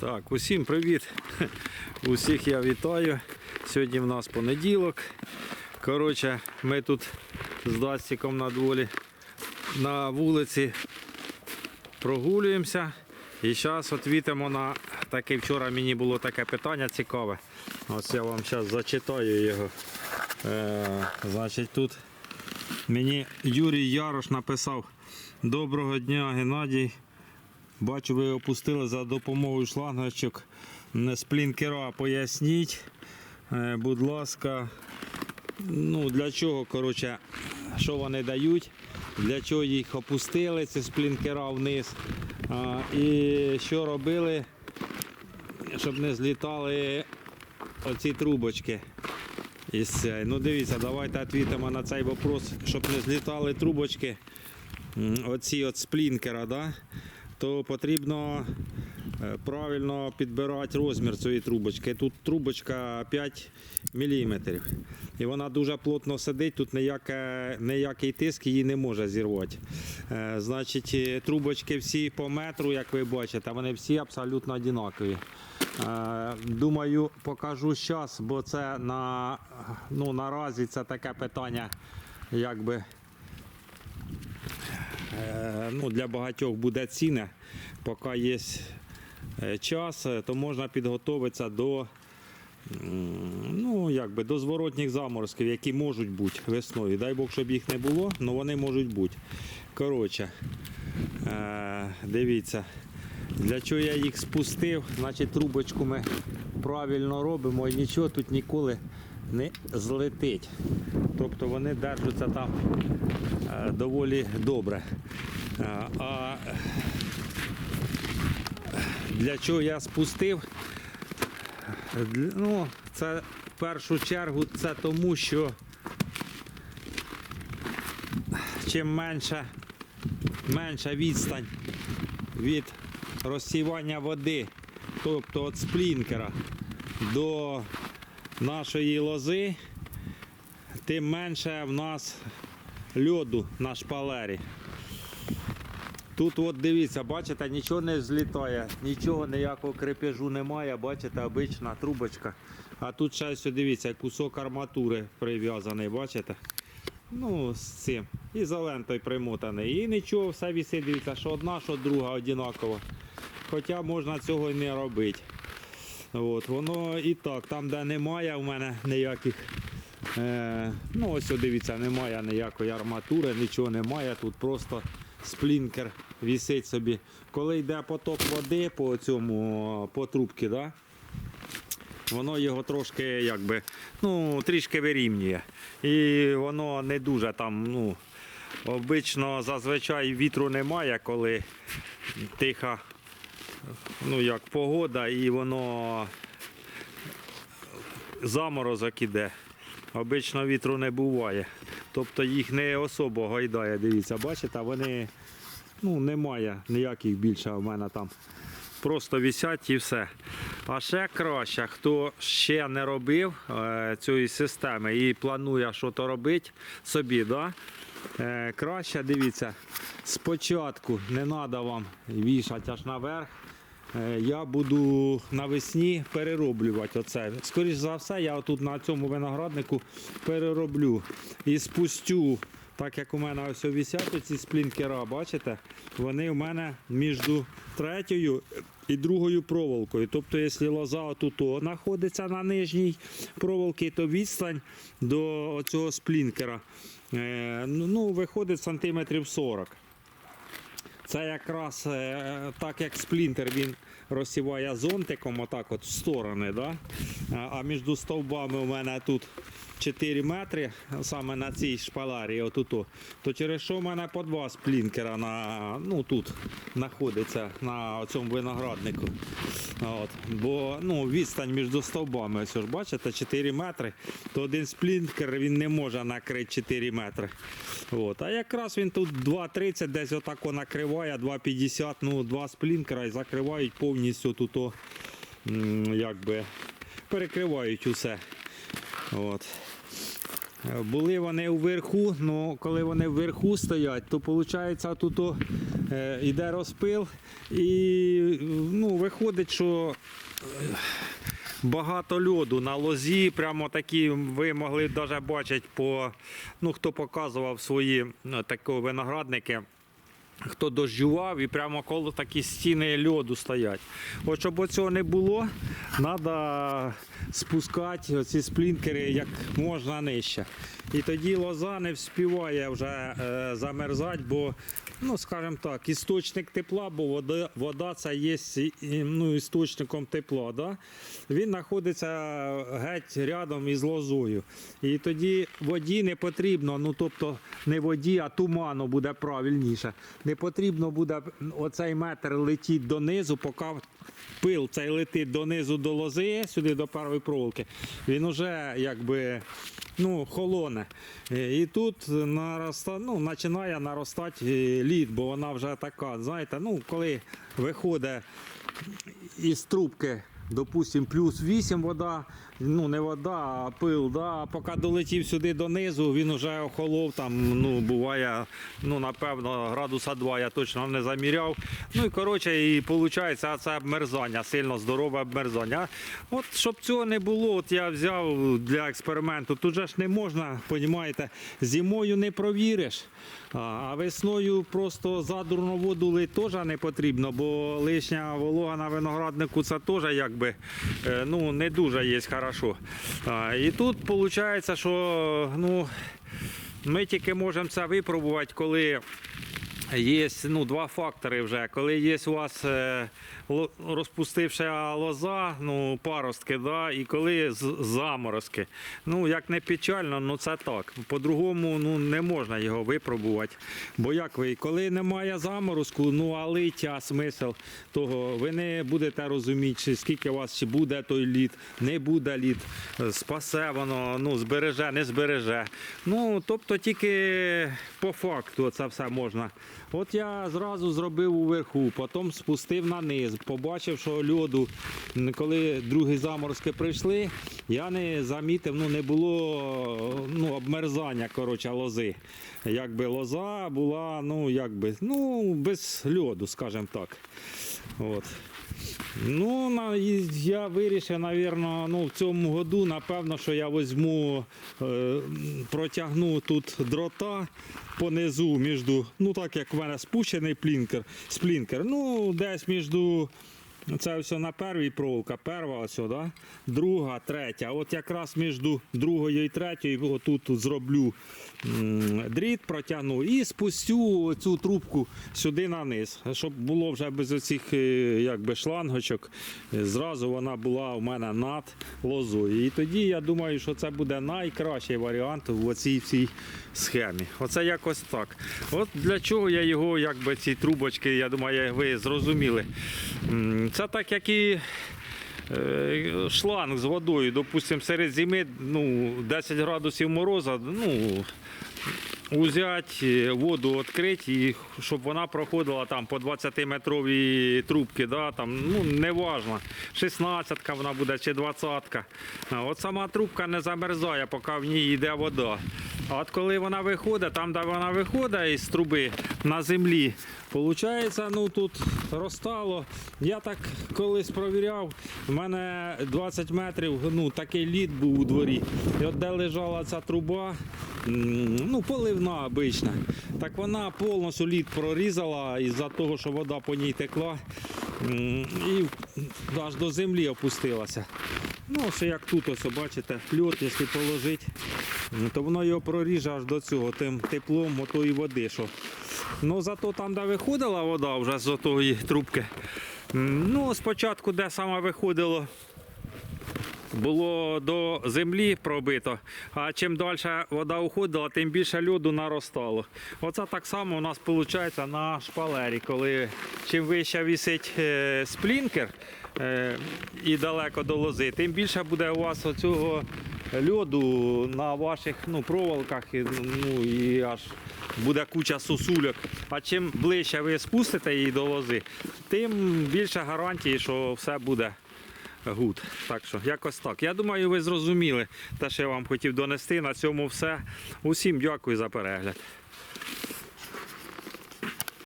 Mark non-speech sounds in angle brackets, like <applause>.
Так, усім привіт. <laughs> Усіх я вітаю. Сьогодні в нас понеділок. Коротше, ми тут з Дастіком на дворі на вулиці прогулюємося. І зараз відповімо на таке вчора мені було таке питання цікаве. Ось я вам зараз зачитаю його. Е, значить, тут мені Юрій Ярош написав Доброго дня, Геннадій. Бачу, ви опустили за допомогою шлангочок сплінкера. Поясніть, е, будь ласка, ну для чого, коротше, що вони дають, для чого їх опустили, ці сплінкера вниз. І що робили, щоб не злітали оці трубочки. Із. Ну дивіться, давайте відповімо на цей вопрос, щоб не злітали трубочки оці от сплінкера, да? То потрібно е, правильно підбирати розмір цієї трубочки. Тут трубочка 5 мм. І вона дуже плотно сидить, тут ніяке, ніякий тиск її не може зірвати. Е, Значить, е, трубочки всі по метру, як ви бачите, вони всі абсолютно однакові. Е, Думаю, покажу зараз, бо це на, ну, наразі це таке питання, якби ну, для багатьох буде ціна. Поки є е, час, е, то можна підготуватися до, ну, якби, до зворотніх заморозків, які можуть бути весною. Дай Бог, щоб їх не було, але вони можуть бути. Коротше, е, дивіться, для чого я їх спустив, значить трубочку ми правильно робимо і нічого тут ніколи не злетить. Тобто вони держаться там е, доволі добре. Е, А для чого я спустив? Ну, це в першу чергу це тому, що чим менша, менша відстань від розсівання води, тобто від сплінкера до нашої лози, тим менше в нас льоду на шпалері. Тут от дивіться, бачите, нічого не злітає, нічого ніякого крепежу немає, бачите, обична трубочка. А тут ще ось дивіться, кусок арматури прив'язаний, бачите? Ну, з цим. І лентою примотаний. І нічого, все висить, дивіться, що одна, що друга однакова. Хоча можна цього і не робити. От, воно і так, там, де немає у мене ніяких. Е, ну, ось дивіться, немає ніякої арматури, нічого немає. Тут просто сплінкер висить собі. Коли йде поток води по цьому, по трубці, да? воно його трошки якби, ну, трішки вирівнює. І воно не дуже там, ну, обично зазвичай вітру немає, коли тиха ну як погода і воно заморозок іде. Обично вітру не буває. Тобто їх не особо гайдає, дивіться, бачите, вони ну, немає ніяких більше в мене там. Просто висять і все. А ще краще, хто ще не робив е, цієї системи і планує щось робити собі, да? е, краще дивіться, спочатку не треба вам вішати аж наверх. Е, Я буду навесні перероблювати оце. Скоріше за все, я тут на цьому винограднику перероблю і спустю, так як у мене ось висять ці сплінкера, бачите, вони у мене між третьою і другою проволокою. Тобто, якщо лоза отут знаходиться на нижній проволоці, то відстань до цього сплінкера е, ну, ну, виходить сантиметрів 40. Це якраз е, так як сплінтер він розсіває зонтиком отак от в сторони. Да? А між стовбами у мене тут 4 метри, саме на цій шпаларі, отут, то через що в мене по два сплінкера на, ну, тут знаходиться на цьому винограднику. От. Бо ну, відстань між стовбами, ось ж бачите, 4 метри, то один сплінкер він не може накрити 4 метри. От. А якраз він тут 2,30 десь отако накриває, 2,50, ну, два сплінкера і закривають повністю тут, о, якби, перекривають усе. От. Е, Були вони вверху, але коли вони вверху стоять, то виходить тут о, е, йде розпил, і ну, виходить, що е, багато льоду на лозі, прямо такі ви могли навіть бачити по ну, хто показував свої ну, такі виноградники. Хто дощував і прямо коло такі стіни льоду стоять. От щоб цього не було, треба спускати ці сплінкери як можна нижче. І тоді лоза не вспіває вже е, замерзати, бо, ну скажімо так, істочник тепла, бо вода, вода це є ну, істочником тепла. Да? Він знаходиться геть рядом із лозою. І тоді воді не потрібно, ну тобто не воді, а туману буде правильніше. Не потрібно буде оцей метр летіти донизу, поки пил цей летить донизу до лози, сюди до першої проволоки. Він уже якби ну, холоне. Е, І тут нароста, ну, починає наростати е, лід, бо вона вже така, знаєте, ну, коли виходить із трубки, допустим, плюс 8 вода, ну не вода, а пил, да, а поки долетів сюди донизу, він вже охолов, там, ну, буває, ну, напевно, градуса 2 я точно не заміряв. Ну і коротше, і виходить, це обмерзання, сильно здорове обмерзання. От щоб цього не було, от я взяв для експерименту. Тут же ж не можна, розумієте, зимою не провіриш. А весною просто задурну воду лить теж не потрібно, бо лишня волога на винограднику це теж якби е, ну, не дуже є хорошо. І тут виходить, що ну, ми тільки можемо це випробувати, коли Є ну, два фактори вже. Коли є у вас е, розпустивша лоза, ну, паростки, да, і коли з- заморозки. Ну, як не печально, ну це так. По-другому ну, не можна його випробувати. Бо як ви, коли немає заморозку, ну а лиття смисл того, ви не будете розуміти, скільки у вас чи буде той лід, не буде лід, спасе воно, ну, збереже, не збереже. Ну, тобто тільки по факту це все можна. От я зразу зробив уверху, потім спустив на низ, побачив, що льоду, коли другі заморозки прийшли, я не замітив, ну не було ну, обмерзання коротше, лози. Якби лоза була, ну якби, ну, без льоду, скажімо так. От. Ну, я вирішив, напевно, ну, в цьому году, напевно, що я візьму, е, протягну тут дрота понизу між, ну так як в мене спущений плінкер, сплінкер, ну, десь між це все на первій проволока, перша ось, да? друга, третя. От якраз між другою і третьою отут тут зроблю дріт, протягну і спустю цю трубку сюди на низ, щоб було вже без оцих е, якби, шлангочок. е, Зразу вона була у мене над лозою. І тоді я думаю, що це буде найкращий варіант в цій всій схемі. Оце якось так. От для чого я його, якби ці трубочки, я думаю, ви зрозуміли. Це так, як і е, шланг з водою, допустимо, серед зими ну, 10 градусів мороза, ну, Узять е, воду відкрити, і щоб вона проходила там по 20-метровій трубці, да, там, ну, не важно, 16-ка вона буде чи 20-ка. От сама трубка не замерзає, поки в ній йде вода. А от коли вона виходить, там, де вона виходить із труби на землі, виходить, ну тут розтало. Я так колись провіряв, в мене 20 метрів, ну такий лід був у дворі. І от де лежала ця труба, ну поливна обична, так вона повністю лід прорізала із-за того, що вода по ній текла і аж до землі опустилася. Ну, ось як тут, ось, бачите, льот, якщо положити, то воно його проріже аж до цього, тим теплом отої води. Що. Ну, зато там, де виходила вода вже з отої трубки, ну, спочатку, де саме виходило, було до землі пробито, а чим далі вода уходила, тим більше льоду наростало. Оце так само у нас виходить на шпалері, коли чим вище висить е, сплінкер е, і далеко до лози, тим більше буде у вас оцього льоду на ваших ну, проволоках і, ну, і аж буде куча сосульок. А чим ближче ви спустите її до лози, тим більше гарантії, що все буде Гуд. Так що, якось так. Я думаю, ви зрозуміли те, що я вам хотів донести. На цьому все. Усім дякую за перегляд.